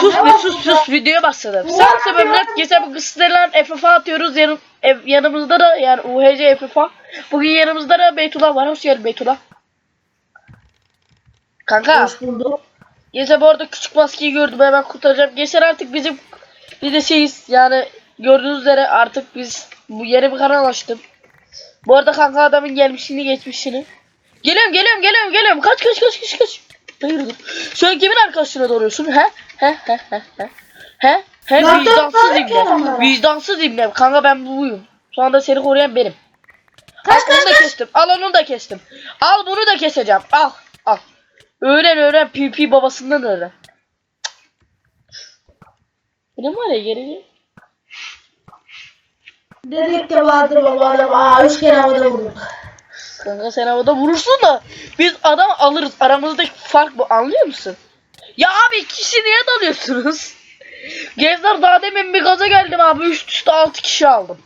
Sus var sus sus videoya başladım. Sen ya? geçen bu kısımlarla FFA atıyoruz. Yanım, ev, yanımızda da yani UHC FFA. Bugün yanımızda da Beytullah var. Hoş geldin Beytullah. Kanka. Hoş bulduk. Gece bu arada küçük maskeyi gördüm hemen kurtaracağım. Geçen artık bizim bir de şeyiz yani gördüğünüz üzere artık biz bu yeni bir kanal açtım. Bu arada kanka adamın gelmişini geçmişini. Geliyorum geliyorum geliyorum geliyorum. Kaç kaç kaç kaç kaç. Hayırdır? Sen kimin arkadaşına doğruyorsun? He? He he he he. He? He Zaten vicdansız fark ibne. etmiyorum. Vicdansız ibne. Kanka ben buyum. Şu anda seni koruyan benim. Kaç Al kaç da kaç. kestim. Al onu da kestim. Al bunu da keseceğim. Al. Al. Öğren öğren. PP babasından öğren. Benim var ya geri. Dedik de vardır baba adam. Aa üç kere havada vurduk. Kanka sen havada vurursun da biz adam alırız. Aramızdaki fark bu. Anlıyor musun? Ya abi iki kişi niye dalıyorsunuz? Gezler daha demin bir gaza geldim abi. Üst üste 6 kişi aldım.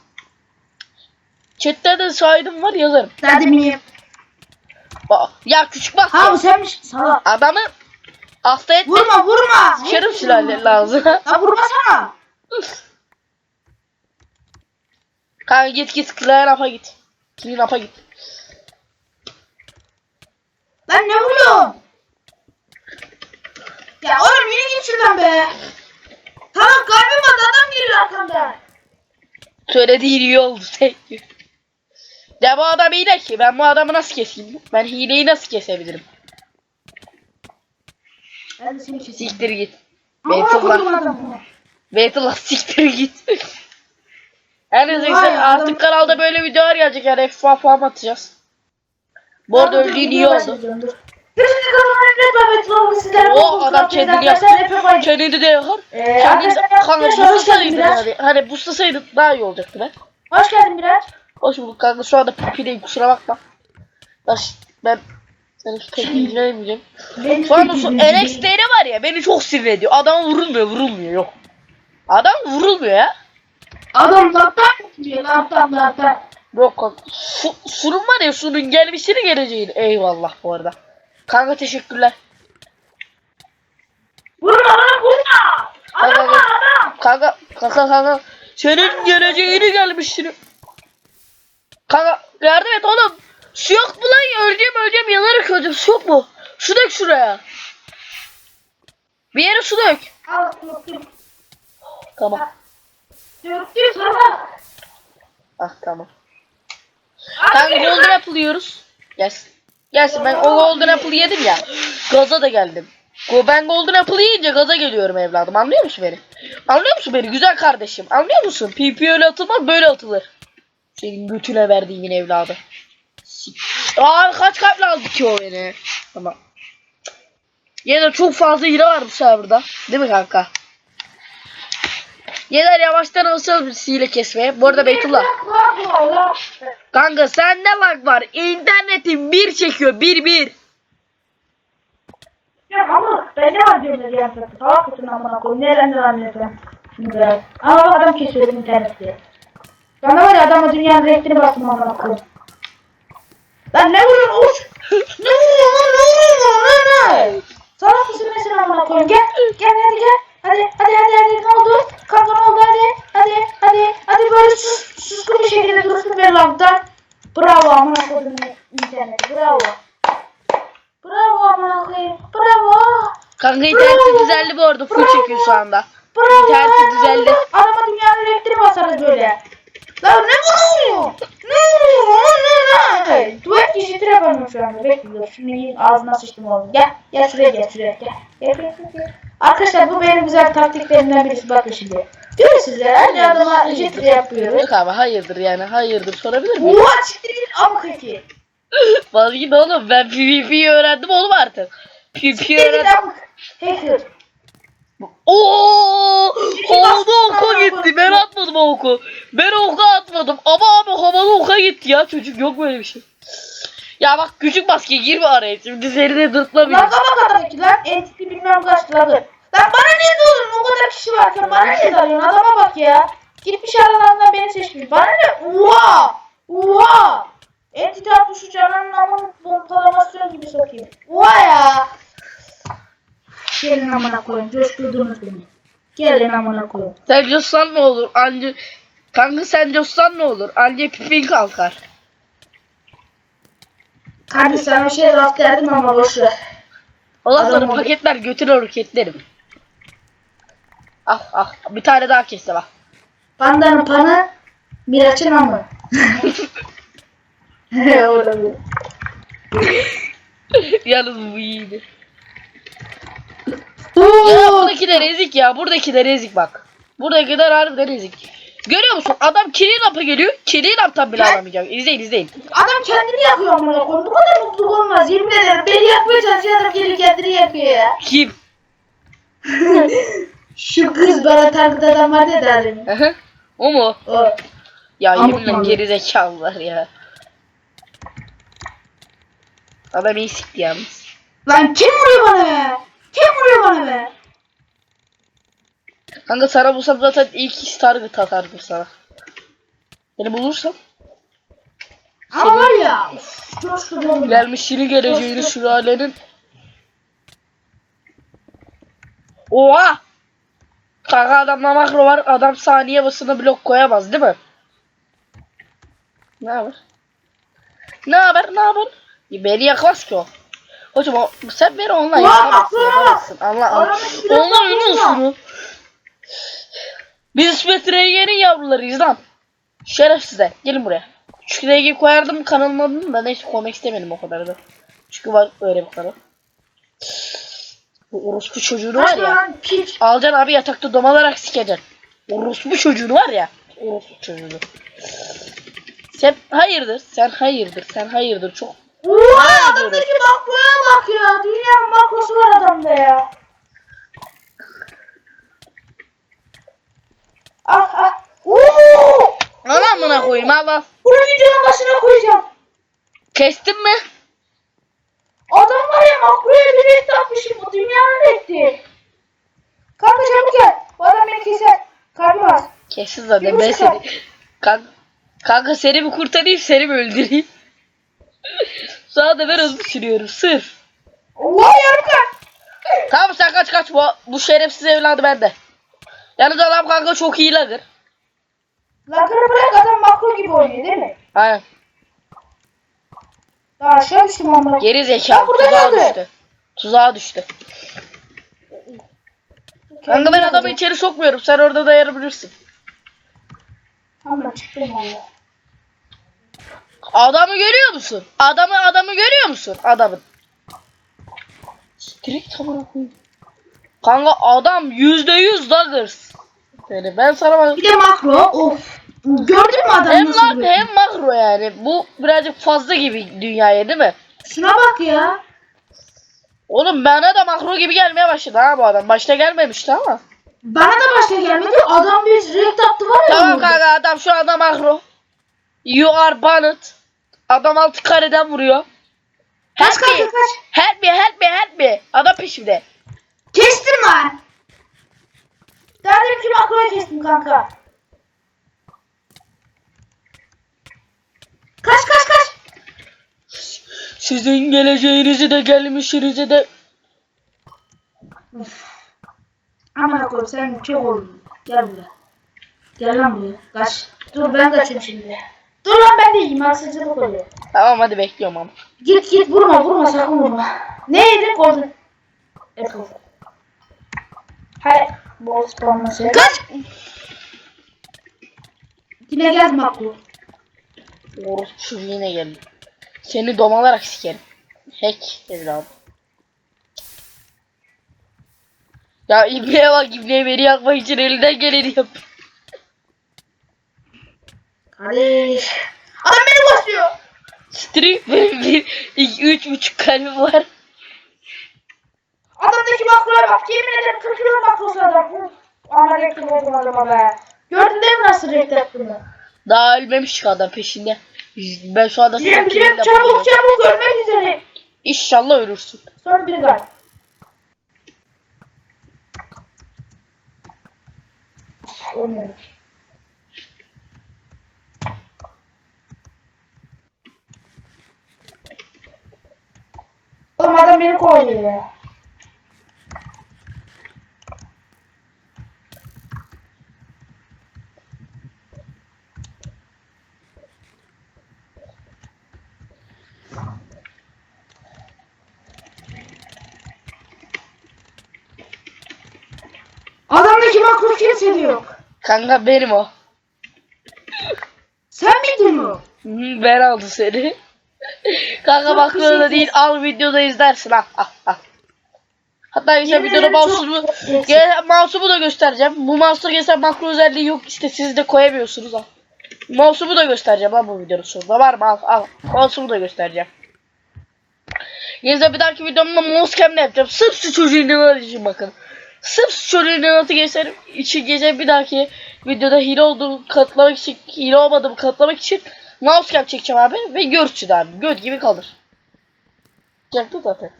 Chatte de saydım var yazarım. Hadi miyim? Bak, ya küçük bak. Ha bu senmiş. Salak. Adamı hasta etme. Vurma vurma. Şerif sülale lazım. Ha vurmasana. Kanka git git clean up'a git. Clean up'a git. Ben ne vuruyorum? Ya oğlum yine git şuradan be. Tamam kalbim var adam geliyor arkamdan. Söylediğin iyi oldu you. Ya bu adam hile ki. Ben bu adamı nasıl keseyim? Ben hileyi nasıl kesebilirim? Ben de seni keseyim. Siktir git. Beytullah. Beytullah siktir git. Her neyse artık kanalda böyle videolar gelecek yani FFA falan atacağız. Bu arada öldüğün iyi oldu. Sizlere O adam kendini yaptı. Kendini de yakar. Ee, Kendini arkadaşlar kanka arkadaşlar hoş geldin hani. Hani buslasaydın daha iyi olacaktı be. Hoş geldin biraz. Hoş bulduk kanka şu anda pipideyim kusura bakma. Baş, ben seni pek ilgilenemeyeceğim. Benim Şu anda şu NXT'de var ya beni çok sinir ediyor. Adam vurulmuyor vurulmuyor yok. Adam vurulmuyor ya. Adam laptan diyor laptan laptan. Yok kanka. Su, sunun var ya sunun gelmişini geleceğini. Eyvallah bu arada. Kanka teşekkürler. Vurma lan vurma. Adam Kanka, adam. kanka kanka kanka. Senin geleceğini gelmişini. Kanka yardım et oğlum. Su yok mu lan? Öleceğim öleceğim yanarım öleceğim. Su yok mu? Su dök şuraya. Bir yere su dök. Al. Tamam. Döktüm sana. Ah tamam. Kanka golden apple yiyoruz. Gelsin. Gelsin ben o golden apple yedim ya. Gaza da geldim. Ben golden apple yiyince gaza geliyorum evladım. Anlıyor musun beni? Anlıyor musun beni güzel kardeşim? Anlıyor musun? PP öyle atılmaz böyle atılır. Senin götüne verdiğin evladı. Aa kaç kalple aldı ki o beni? Tamam. Yine çok fazla hile var bu serverda. Değil mi kanka? Yener yavaştan alışalım biz hile kesmeye. Bu arada Beytullah. Kanka sende lag var. İnternetin bir çekiyor. Bir bir. Ya ama ben ne var diyorum ya sen. Salak mısın amına koyayım. Nereden? Şimdi Ama adam kesiyor internette. De var ya adama dünyanın renkini bastım amına koyayım. Lan ne vuruyorsun uç? ne vuruyorsun lan ne vuruyorsun lan ne? Salak mısın mesela amına koyayım. Gel gel hadi gel. Hadi hadi hadi hadi ne oldu? Kanka ne oldu hadi hadi hadi hadi böyle sus, suskun bir şekilde dursun bir lambda. Bravo amına koydum interneti bravo. Bravo amına koyayım. Bravo. Kanka interneti düzeldi bu arada. Full çekiyor şu anda. Bravo. İnterneti düzeldi. Adama dünyanın renkleri basarız böyle. Lan ne vuruyor? Ne vuruyor? Ne ne ne? Duet kişi yapamıyorum şu anda. Bekliyor. Şunu yiyin ağzına sıçtım oğlum. Gel. Gel şuraya gel şuraya gel. Gel gel gel. Arkadaşlar bu benim güzel taktiklerimden birisi. Bakın şimdi. Diyor size önce adama jitre yapıyoruz. Yok abi hayırdır yani. Hayırdır sorabilir miyim? Oha çıktı git amk eki. Vazgeçin oğlum. Ben PvP'yi öğrendim oğlum artık. PvP'yi öğrendim. Hacker. Oo! Havada oka gitti. Ben atmadım o oku. Ben oka atmadım. Ama abi havada oka gitti ya. Çocuk yok böyle bir şey. Ya bak küçük maske girme araya. Şimdi seni de dırtlamayayım. Lan bak adamdaki lan. Entity bilmem kaç liradır. Lan bana niye doğrun? O kadar kişi varken bana niye dalıyorsun? Adama bak ya. Gitmiş aralarından beni seçmiş. Bana ne? Oha! Oha! Entity 63 canının amını pompalamasyon gibi sokayım. Oha ya! Gelin amına koyun. Coşturdunuz beni. Gelin amına koyun. Sen coşsan ne olur? Anca Kanka sen coşsan ne olur? Anca pipin kalkar. Kardeş sana bir şey rast geldim ama boş ver. Ondan sonra paketler götürür roketlerim. Ah ah bir tane daha kesse bak. Pandanın panı, Miraç'ın amı. Orada bir. Yalnız bu iyiydi. Ya buradaki de rezik ya. Buradaki de rezik bak. Buradaki de harbiden rezik. Görüyor musun? Adam kilin apı geliyor. Kilin aptan bile alamayacak. İzleyin izleyin. Adam kendini yakıyor amına koyun. Bu kadar mutluluk olmaz. Yemin ederim beni yakmaya çalışıyor adam geliyor kendini yakıyor ya. Kim? Şu kız bana taklit adam var ya derim. O mu? O. Ya Ama yeminle tabii. gerizekalılar ya. Adam iyi sikti yalnız. Lan kim vuruyor bana be? Kim vuruyor bana be? Kanka sana bulsam zaten ilk target atardım sana. Beni bulursam. Ama var ya. Uf, coşkudum. Gelmiş yeni geleceğini sülalenin. Oha! Kanka adamda makro var. Adam saniye basına blok koyamaz değil mi? Ne haber? Ne haber? Ne haber? Beni yakmaz ki o. Hocam o, onunla Ulan yakamazsın. makro! Yakamazsın. Allah Allah. Ölüyor mu? şunu. Biz İsmet Reygen'in yavrularıyız lan. Şerefsizler. Gelin buraya. Şu rengi koyardım kanalın adını da neyse koymak istemedim o kadar da. Çünkü var öyle bir kanal. Bu orospu çocuğunu var ya. Alacaksın abi yatakta domalarak sikeceksin. Orospu çocuğunu var ya. Orospu çocuğunu. Sen hayırdır, sen hayırdır, sen hayırdır çok. Oha adamdaki makroya bak ya. Dünyanın makrosu var adamda ya. Ah ah. Uuu. Ana amına koyayım Allah. Bunu videonun başına koyacağım. Kestin mi? Adam var ya makroya bir renkli atmışım. Bu dünyanın renkli. Kanka çabuk gel. Bu adam beni keser. Karnım az. Kesin zaten ben seni. Kanka, kanka seni mi kurtarayım seni mi öldüreyim? Sana da ben hızlı sürüyorum sırf. Allah yarım kar. Tamam sen kaç kaç bu, bu şerefsiz evladı bende. Yalnız adam kanka çok iyi lagır. Lakırı bırak adam makro gibi oynuyor değil mi? Aynen. Daha aşağı düştüm amına. Geri Ya zekalı burada tuzağa geldi. düştü. Tuzağa düştü. Kanka ben adamı içeri sokmuyorum. Sen orada dayanabilirsin. Tamam çıktım valla. Adamı görüyor musun? Adamı adamı görüyor musun? Adamın. Direkt amına koyayım. Kanka adam yüzde yüz daggers. Yani ben sana bak. Bir de makro. Of. Gördün mü adam Hem nasıl vuruyor? hem makro yani. Bu birazcık fazla gibi dünyaya değil mi? Şuna bak ya. Oğlum bana da makro gibi gelmeye başladı ha bu adam. Başta gelmemişti ama. Bana da başta gelmedi. Adam bir renk attı var ya. Tamam kanka adam şu anda makro. You are banned. Adam altı kareden vuruyor. Kaç kaç kaç. Help me help me help me. Adam peşimde. Kestim lan. Daha demin ki makroyu kestim kanka. Kaç kaç kaç. Sizin geleceğinizi de gelmişinizi de Aman koyayım sen çok oldun. Gel buraya. Gel lan buraya. Kaç. Dur ben kaçayım şimdi. Dur lan ben de yiyeyim. Haksızlık oluyor. Tamam hadi bekliyorum ama. Git git vurma vurma sakın vurma. Ne yedin golden? Apple. Hayır. Bol spawnması. Kaç! Yine geldi makro. Orospu yine geldi. Seni domalarak sikerim. Hack evladım. Ya İbne'ye bak İbne'ye beni yakmak için elinden geleni yap. Kardeş. Adam beni basıyor. Benim bir, iki, üç buçuk kalbim var. Adamdaki makroya bak. Yemin ederim 40 kilo makrosu adam. Ama renkli oldum adama be. Gördün değil mi nasıl renkli yaptığını? Daha ölmemiş ki adam peşinde. Ben şu anda sana kill çabuk çabuk ölmek üzere. İnşallah ölürsün. Son bir gol. Olmadı. Onlardan biri koyuyor. Adamdaki makro kimse yok. Kanka benim o. Sen miydin o? Ben aldım seni. Kanka makroda teşekkür değil al videoda izlersin ha. ha, ha. Hatta işte videoda mouse'umu. Gel, mouse'umu da göstereceğim. Bu mouse'da mesela makro özelliği yok işte siz de koyamıyorsunuz ha. Mouse'umu da göstereceğim lan bu videonun sonunda. Var mı al al. Mouse'umu da göstereceğim. Yine bir dahaki videomda mouse cam'le yapacağım. Sırf şu çocuğun inanatı için bakın. Sırf şu çocuğun inanatı geçerim için gece bir dahaki videoda hile olduğunu katlamak için, hile olmadığımı katlamak için mouse cam çekeceğim abi ve görsün abi. Göt gibi kalır. Çekti zaten.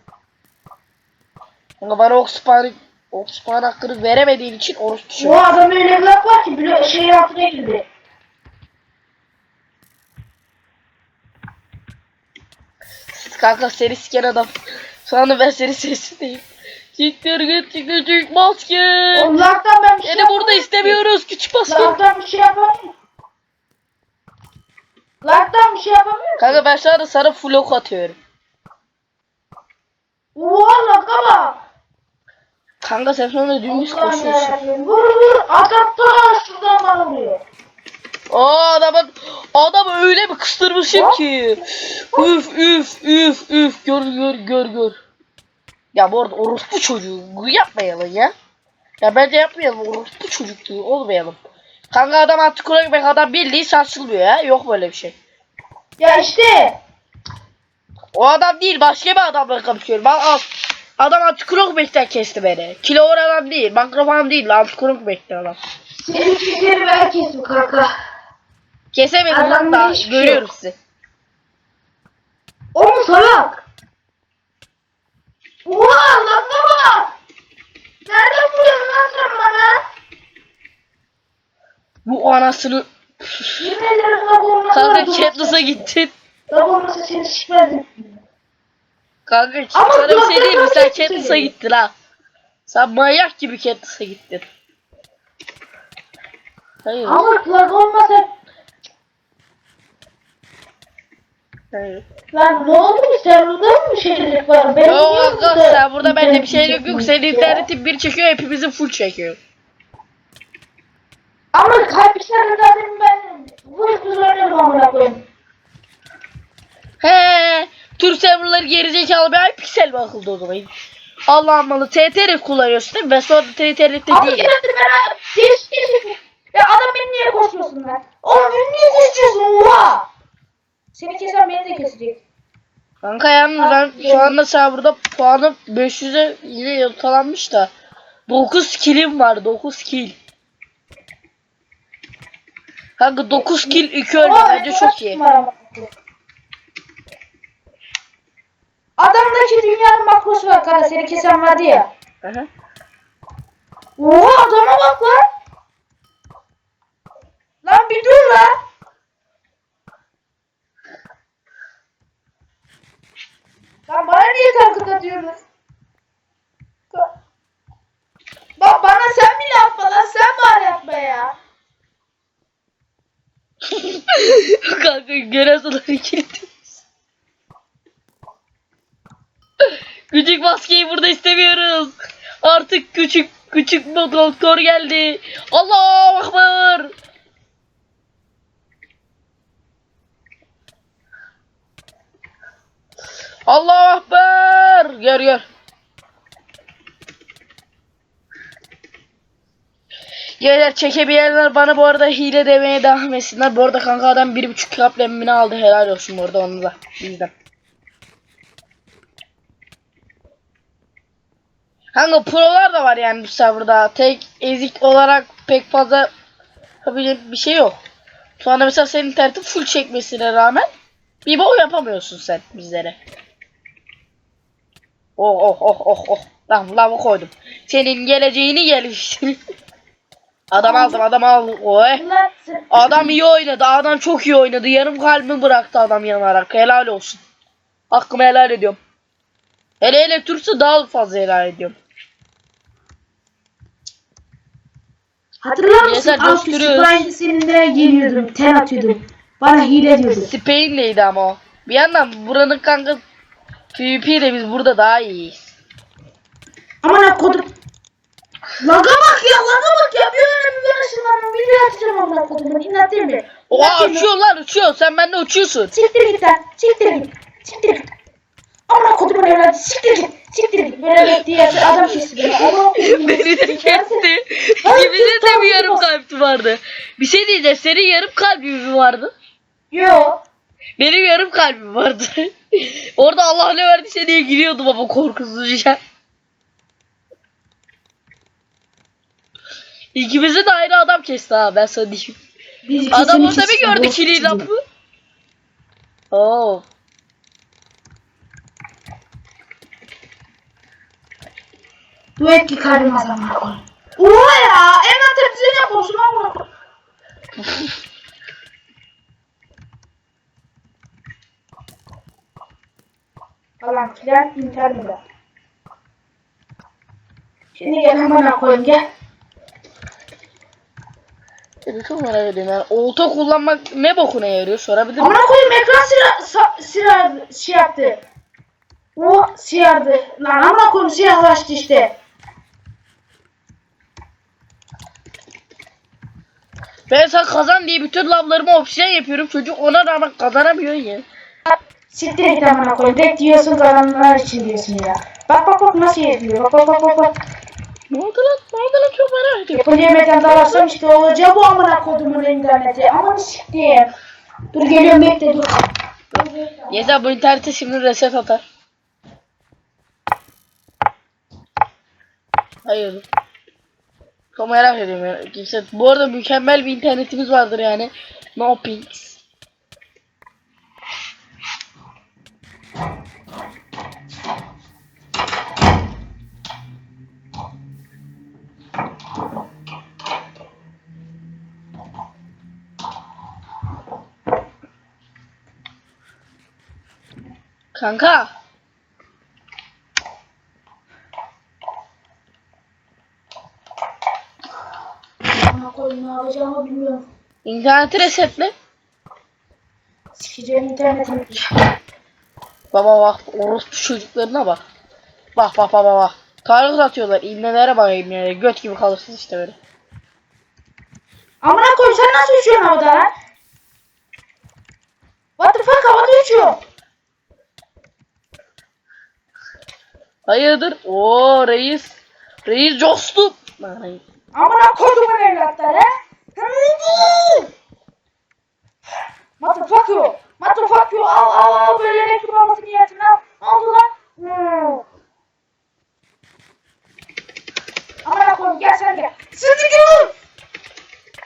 Ama bana Oxpan Oxpan hakkını veremediğin için oruç Bu düşüyor. adam öyle bir laf var ki bile şey altına girdi. Kanka seni siken adam. Şu anda ben senin sesindeyim. Siktir git küçük maske. Allah'tan ben bir şey Seni burada yapamam istemiyoruz küçük maske. Allah'tan bir şey yapamıyorum. Allah'tan bir şey yapamıyorum. Kanka ben şu anda sana full ok atıyorum. Oha laka bak. Kanka sen sonra dümdüz koşuyorsun. Vur vur. Adam ta şuradan bana vuruyor. Aa adamın adam öyle bir kıstırmışım ki. Üf üf üf üf gör gör gör gör. Ya bu arada orospu çocuğu yapmayalım ya. Ya bence yapmayalım orospu çocukluğu olmayalım. Kanka adam artık oraya bak adam bildiği sarsılmıyor ya. Yok böyle bir şey. Ya işte. O adam değil başka bir adamla kapışıyorum. Al al. Adam antikrok bekten kesti beni. Kilo adam değil. Makro falan değil. Antikrok bekten adam. Senin fikirleri ben kestim kanka. Kesemedim Adamda hatta. hiçbir şey Görüyoruz yok. sizi. O mu salak? Oha laka bak. Nereden vuruyorsun lan sen bana? Bu anasını Yemin ederim olmasa. Kanka Katniss'a gittin. Olmasa seni sikmezdim. Kanka Ama sana bir şey diyeyim mi? Sen Katniss'a gittin ha. Sen manyak gibi Katniss'a gittin. Hayır. Ama laka olmasa. hayır. Lan ne oldu ki sen burada mı bir şeylik var? Ben Yok burada sen burada bende bir şey yok yok. Senin internetin bir çekiyor hepimizin full çekiyor. Ama kalpişler zaten ben vur oynuyorum amına koyayım. He, Türk serverları gerizekalı bir piksel bakıldı o zaman. Allah'ım malı TTR kullanıyorsun değil mi? Ben sonra TTR'de Abi değil. geldi ben değişik değişik. Ya adam beni niye koşuyorsun lan? Oğlum beni niye koşuyorsun oha? Seni kesen beni de kesecek. Kanka yalnız ben şu anda serverda puanım 500'e yine yatalanmış da 9 killim var 9 kill. Kanka 9 kill 2 ölme bence çok iyi. Adamdaki dünyanın makrosu var kanka seni kesen vardı ya. Aha. Oha adama bak. Lan bir dur lan. Lan bana niye taklit atıyorsunuz? Ka- Bak bana sen bile yapma lan sen bari yapma ya. Kanka kilitli. Küçük maskeyi burada istemiyoruz. Artık küçük küçük doktor geldi. Allah akbar. Allah akbar. Gör gör. Gençler çekebilenler bana bu arada hile demeye devam etsinler. Bu arada kanka adam bir buçuk kap lemmini aldı. Helal olsun bu arada onu da bizden. Kanka prolar da var yani bu serverda. Tek ezik olarak pek fazla bir şey yok. Şu anda mesela senin internetin full çekmesine rağmen bir bok yapamıyorsun sen bizlere. Oh oh oh oh oh. Lan lava koydum. Senin geleceğini geliştir. Adam aldım adam aldım. Oy. Adam iyi oynadı. Adam çok iyi oynadı. Yarım kalbimi bıraktı adam yanarak. Helal olsun. Hakkımı helal ediyorum. Hele hele Türk'se daha fazla helal ediyorum. Hatırlar mısın? Yeter, Alt coşturuyoruz. Sprite'ı seninle geliyordum. Ten atıyordum. Bana hile diyordun. Spain'leydi ama o. Bir yandan buranın kanka PvP de biz burada daha iyiyiz. Aman ha kodum. Laga bak ya laga bak ya. Bir öyle bir ben ışınlanma video atacağım amına kodumun. İnat değil mi? Oha uçuyor lan uçuyor. Sen bende uçuyorsun. Siktir git sen. Siktir git. Siktir git. Amına kodumun evladı. Siktir git. Siktir git. Böyle bekliyor adam kesti beni. Beni de kesti. Ay, Kiminin de bir yarım kalbi vardı. Bir şey diyeceğim. Senin yarım kalbin mi vardı? Yo. Benim yarım kalbim vardı. Orada Allah ne verdiyse diye giriyordum ama korkusuzca. İkimizi de aynı adam kesti ha ben sana diyeyim. Biz Adam orada bir gördü kili lafı. Oo. Duet adamına koy. Oha ya. Hemen temizliğine yapıyorsun amına koy. Falan filan internette. Şimdi gel amına koyayım gel. Seni çok merak ediyorum yani. Olta kullanmak ne bokuna yarıyor sorabilir miyim? Amına koyayım ekran sıra, sa, sıra şey yaptı. O siyardı. Lan amına koyayım siyahlaştı işte. Ben sen kazan diye bütün lavlarımı obsidian yapıyorum. Çocuk ona rağmen kazanamıyor ya. Siktir git amına koyayım. Tek diyorsun kalanlar için diyorsun ya. Bak bak bak nasıl yapıyor. Bak bak bak bak. bak. Ne oldu lan? Ne oldu lan? Çok merak ediyorum. Yapı yemekten dalarsam işte olacak bu amına kodumun interneti. Aman siktir. Dur geliyorum bekle dur. Yeter bu internete şimdi reset atar. Hayır. Çok merak ediyorum ya. Kimse... Bu arada mükemmel bir internetimiz vardır yani. No pings. Kanka. Amına koyayım ne yapacağımı bilmiyorum. İnterneti resetle. Sikeceğim internetimi. Baba bak orospu çocuklarına bak. Bak bak bak bak. Kargız atıyorlar. İğnelere bak iğnelere. Göt gibi kalırsın işte böyle. Amına koyayım sen nasıl uçuyorsun havada lan? What the fuck havada uçuyor. Hayırdır? Oo reis. Reis costu. Ay. Amına kodumun evlatları. Hımm. Motherfucker. Motherfucker. Al al al böyle reklam olması niyetine al. Ne oldu lan? Hmm. Amına gel sen gel. Sıdıcım.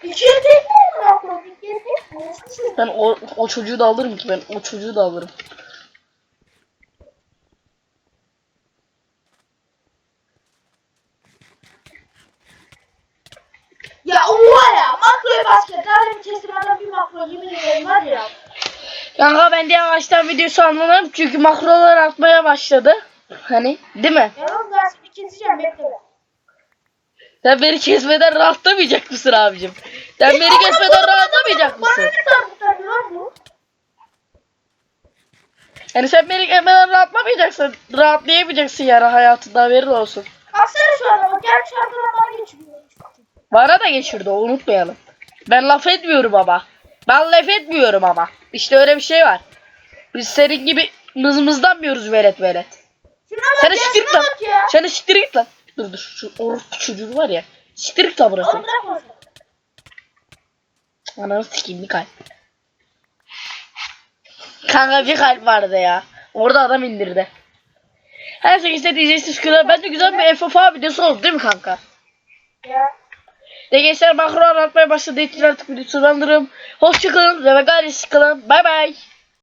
İkiye tek mi amına koyayım? İkiye tek mi? Ben o, o çocuğu da alırım ki ben o çocuğu da alırım. Ya oha ya. Makroya basket. Daha demin kestim adam bir makro yemin ederim var ya. Kanka ben de yavaştan videosu anlamam çünkü makrolar atmaya başladı. Hani değil mi? Yalnız ben seni keseceğim bekle. Sen beni kesmeden rahatlamayacak mısın abicim? Sen beni kesmeden rahatlamayacak Bana mısın? ne tarafı tabii lan bu? Yani sen beni kesmeden rahatlamayacaksın. Rahatlayamayacaksın yani hayatında haberin olsun. Baksana şu adama. Gel şu adama bana geçmiyor. Bana da geçirdi o unutmayalım. Ben laf etmiyorum ama. Ben laf etmiyorum ama. İşte öyle bir şey var. Biz senin gibi mızmızlanmıyoruz velet velet. Şuna bak Sen ya siktir lan. ya. Sen de siktir git lan. Dur dur şu orospu çocuğu var ya. Siktir git lan burası. Ananı sikeyim bir kalp. Kanka bir kalp vardı ya. Orada adam indirdi. Her şey işte diyeceksiniz ki bence güzel bir FFA videosu oldu değil mi kanka? Ya. De gençler makro anlatmaya başladı için artık videoyu sonlandırırım. Hoşçakalın ve gayret kalın. Bay bay.